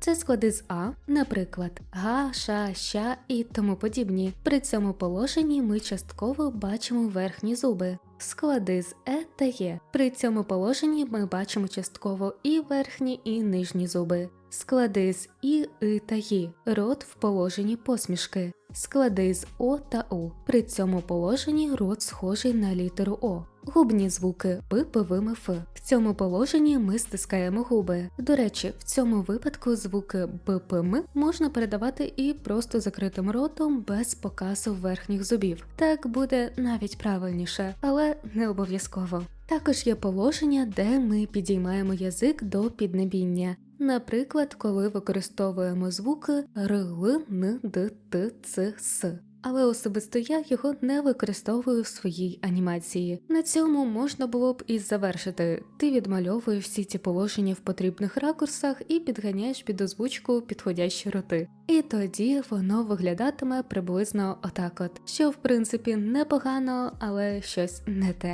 Це склади з А, наприклад, га, ша, ща і тому подібні. При цьому положенні ми частково бачимо верхні зуби. Склади з Е та Є. При цьому положенні ми бачимо частково і верхні, і нижні зуби. Склади з І, И та Ї. Рот в положенні посмішки. Склади з О та У. При цьому положенні рот схожий на літеру О. Губні звуки П, П, В, М, Ф. В цьому положенні ми стискаємо губи. До речі, в цьому випадку звуки Б, П, М можна передавати і просто закритим ротом без показу верхніх зубів. Так буде навіть правильніше, але не обов'язково. Також є положення, де ми підіймаємо язик до піднебіння. Наприклад, коли використовуємо звуки Р, Л, Н, Д, Т, Ц, С. Але особисто я його не використовую в своїй анімації. На цьому можна було б і завершити. Ти відмальовуєш всі ці положення в потрібних ракурсах і підганяєш під озвучку підходящі роти. І тоді воно виглядатиме приблизно отак от, що в принципі непогано, але щось не те.